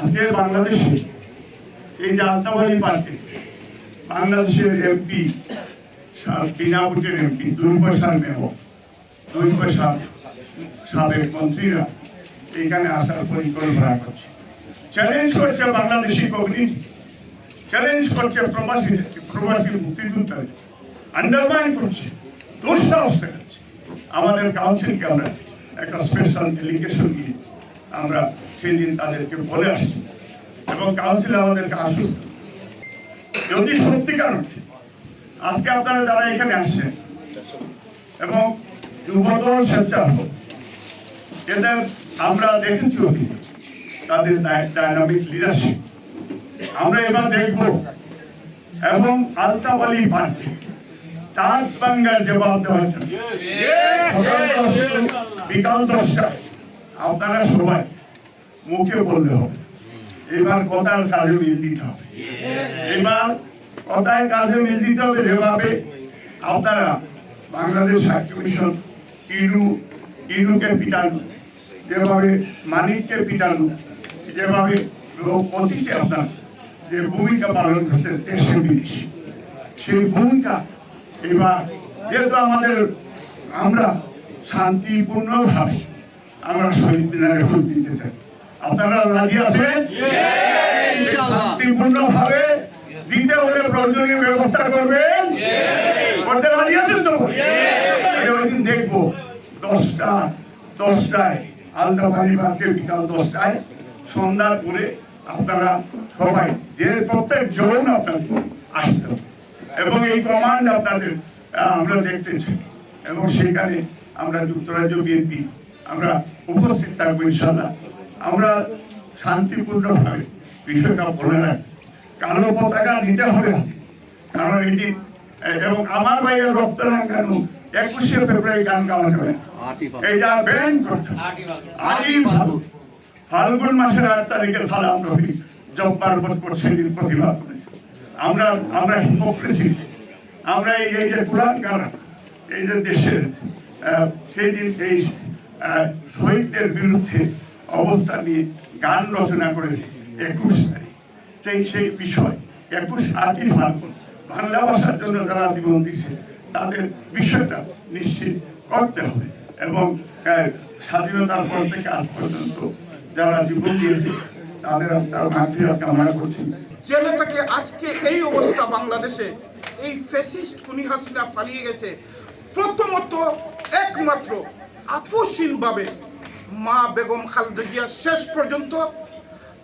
আজকে বাংলাদেশে এই যে আলতাবাড়ি পার্কে বাংলাদেশের এমপি বিনা ভোটের এমপি দুই পয়সার মেহ দুই পয়সার সাবেক মন্ত্রীরা এখানে আসার পরিকল্পনা করছে। চ্যালেঞ্জ করছে বাংলাদেশি কমিউনিটি চ্যালেঞ্জ করছে প্রবাসী প্রবাসী মুক্তিযোদ্ধাদের আন্ডারমাইন করছে, দুঃসাহস দেখাচ্ছে। আমাদের কাউন্সিলকে আমরা একটা স্পেশাল ডেলিগেশন দিয়ে আমরা সেই দিন তাদেরকে বলে আসছি এবং কাউন্সিল আমাদেরকে আশ্বস্ত যদি সত্যিকার আজকে আপনারা যারা এখানে আসছেন এবং যুবদল স্বেচ্ছাসেবক এদের আমরা দেখেছি অতীতে তাদের ডায়নামিক লিডারশিপ আমরা এবার দেখব এবং আলতাবালি পার্ক তার বাঙ্গার জবাব দেওয়ার জন্য। বিকাল দশটা আপনারা সবাই মুখে বললে হবে এবার কথার কাজে মিল দিতে হবে। এবার কথায় কাজে মিল দিতে হবে যেভাবে আপনারা বাংলাদেশ সাহিত্য মিশন ইনু ইনুকে পিটানো যেভাবে মানিককে পিটানো যেভাবে অতীতে আপনার যে ভূমিকা পালন করছে দেশে বিদেশে সেই ভূমিকা এবার যেহেতু আমাদের আমরা শান্তিপূর্ণভাবে আমরা শহীদ মিনারে ফুল দিতে চাই আপনারা রাজি আছেন? শান্তিপূর্ণভাবে দিতে হলে প্রয়োজনীয় ব্যবস্থা করবেন। করতে রাজি আছেন তো? ওইদিন দেখব। দশটা দশটায় আলদাবাড়ি বাদে বিকাল দশটায় সন্ধ্যার পরে আপনারা সবাই যে প্রত্যেক জন আপনাদের আসতে হবে। এবং এই কমান্ড আপনাদের আমরা দেখতে চাই। এবং সেখানে আমরা যুক্তরাজ্য বিএনপি আমরা উপস্থিত থাকব ইনশাল্লাহ আমরা শান্তিপূর্ণভাবে বিষয়টা বলে রাখি। কালো পতাকা নিতে হবে। কারণ এই দিন এবং আমার ভাইয়ের রক্ত রাঙ্গানো একুশে ফেব্রুয়ারি গান গাওয়া যাবে। না। এটা ব্যান করতে। আজই ফাল্গুন ফাল্গুন মাসের আট তারিখে সালাম রবি জব্বার বোধ করছে প্রতিবাদ করেছে। আমরা আমরা হিপোক্রেসি আমরা এই এই যে কুলাঙ্গার এই যে দেশের সেই দিন এই শহীদদের বিরুদ্ধে অবস্থা নিয়ে গান রচনা করেছে একুশ তারিখ। সেই সেই বিষয়, একুশ আটই ফাল্গুন, বাংলা ভাষার জন্য যারা জীবন দিচ্ছে, তাদের বিষয়টা নিশ্চিত করতে হবে এবং স্বাধীনতার পর থেকে আজ পর্যন্ত যারা জীবন দিয়েছে, তাদের তার মাফিয়া কামনা করছি। জেলে আজকে এই অবস্থা বাংলাদেশে, এই ফ্যাসিস্ট খুনি হাসিনা পালিয়ে গেছে। প্রথমত, একমাত্র আপোষহীনভাবে মা বেগম খালেদা জিয়া শেষ পর্যন্ত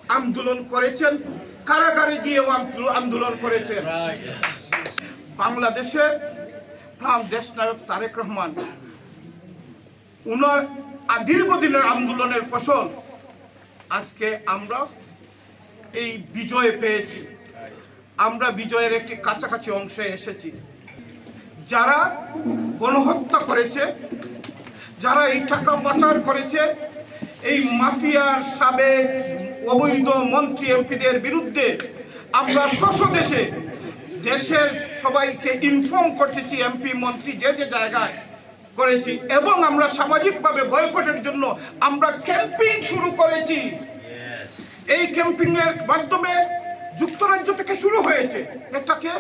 আন্দোলন করেছেন, কারাগারে গিয়েও আন্দোলন- করেছেন। বাংলাদেশে প্রাণ দেশনায়ক তারেক রহমান, উনার দীর্ঘদিনের আন্দোলনের ফসল, আজকে আমরা এই বিজয় পেয়েছি। আমরা বিজয়ের একটি কাছাকাছি অংশে এসেছি। যারা গণহত্যা করেছে যারা এই টাকা পাচার করেছে এই মাফিয়ার সাবেক অবৈধ মন্ত্রী এমপিদের বিরুদ্ধে আমরা দেশে দেশের সবাইকে ইনফর্ম করতেছি এমপি মন্ত্রী যে যে জায়গায় করেছি এবং আমরা সামাজিকভাবে বয়কটের জন্য আমরা ক্যাম্পেইন শুরু করেছি। এই ক্যাম্পিং এর মাধ্যমে যুক্তরাজ্য থেকে শুরু হয়েছে। এটাকে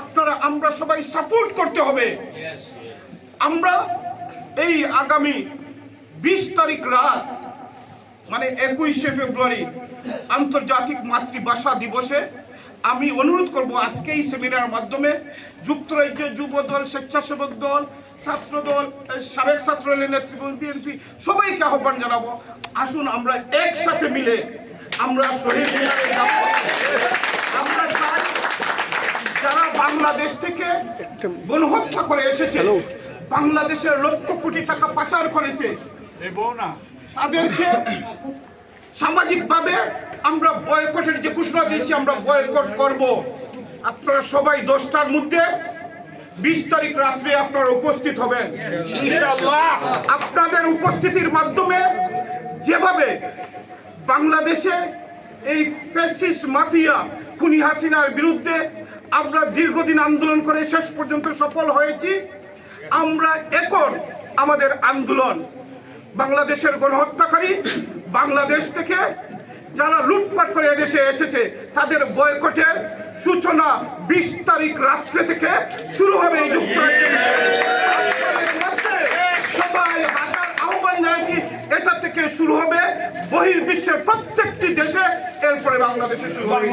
আপনারা আমরা সবাই সাপোর্ট করতে হবে। আমরা এই আগামী বিশ তারিখ রাত মানে একুশে ফেব্রুয়ারি, আন্তর্জাতিক মাতৃভাষা দিবসে আমি অনুরোধ করব আজকে এই সেমিনার মাধ্যমে যুক্তরাজ্য যুব দল স্বেচ্ছাসেবক দল ছাত্র দল সাবেক ছাত্র দলের নেতৃবৃন্দ, বিএনপি, সবাইকে আহ্বান জানাব। আসুন আমরা একসাথে মিলে আমরা শহীদ মিনারে আমরা যারা বাংলাদেশ থেকে গণহত্যা করে এসেছে বাংলাদেশের লক্ষ কোটি টাকা পাচার করেছে। তাদেরকে সামাজিকভাবে আমরা বয়কটের যে ঘোষণা দিয়েছি আমরা বয়কট করব। আপনারা সবাই দশটার মধ্যে বিশ তারিখ রাত্রে আপনারা উপস্থিত হবেন। আপনাদের উপস্থিতির মাধ্যমে যেভাবে বাংলাদেশে এই ফ্যাসিস মাফিয়া খুনি হাসিনার বিরুদ্ধে আমরা দীর্ঘদিন আন্দোলন করে শেষ পর্যন্ত সফল হয়েছি আমরা এখন আমাদের আন্দোলন, বাংলাদেশের গণহত্যাকারী বাংলাদেশ থেকে যারা লুটপাট করে এদেশে এসেছে, তাদের বয়কটের সূচনা বিশ তারিখ রাত্রে থেকে শুরু হবে এই যুক্তরাজ্যের সবাই আসার আহ্বান জানাচ্ছি, এটা থেকে শুরু হবে বহির্বিশ্বের প্রত্যেকটি দেশে, এরপরে বাংলাদেশে শুরু হবে।